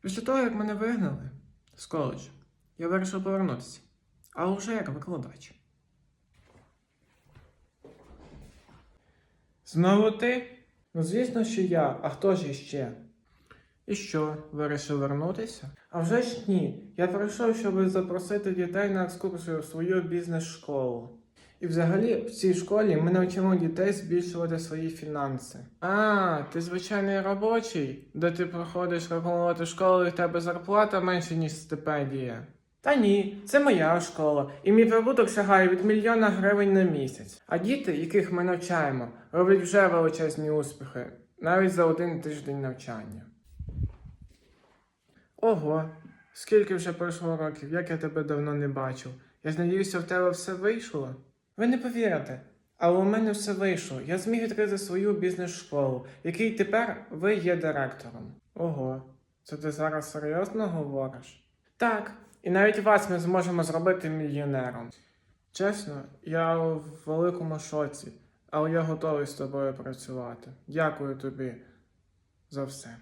Після того, як мене вигнали з коледжу, я вирішив повернутися. Але вже як викладач. Знову ти? Ну, звісно, що я, а хто ж іще? І що, вирішив вернутися? А вже ж ні. Я прийшов, щоб запросити дітей на екскурсію в свою бізнес-школу. І взагалі в цій школі ми навчимо дітей збільшувати свої фінанси. А, ти звичайний робочий, де ти проходиш рекламувати школу і в тебе зарплата менше, ніж стипендія. Та ні, це моя школа, і мій прибуток сягає від мільйона гривень на місяць. А діти, яких ми навчаємо, роблять вже величезні успіхи, навіть за один тиждень навчання. Ого, скільки вже пройшло років, як я тебе давно не бачив. Я надіюся, в тебе все вийшло. Ви не повірите, але у мене все вийшло. Я зміг відкрити свою бізнес-школу, в якій тепер ви є директором. Ого, це ти зараз серйозно говориш? Так, і навіть вас ми зможемо зробити мільйонером. Чесно, я в великому шоці, але я готовий з тобою працювати. Дякую тобі за все.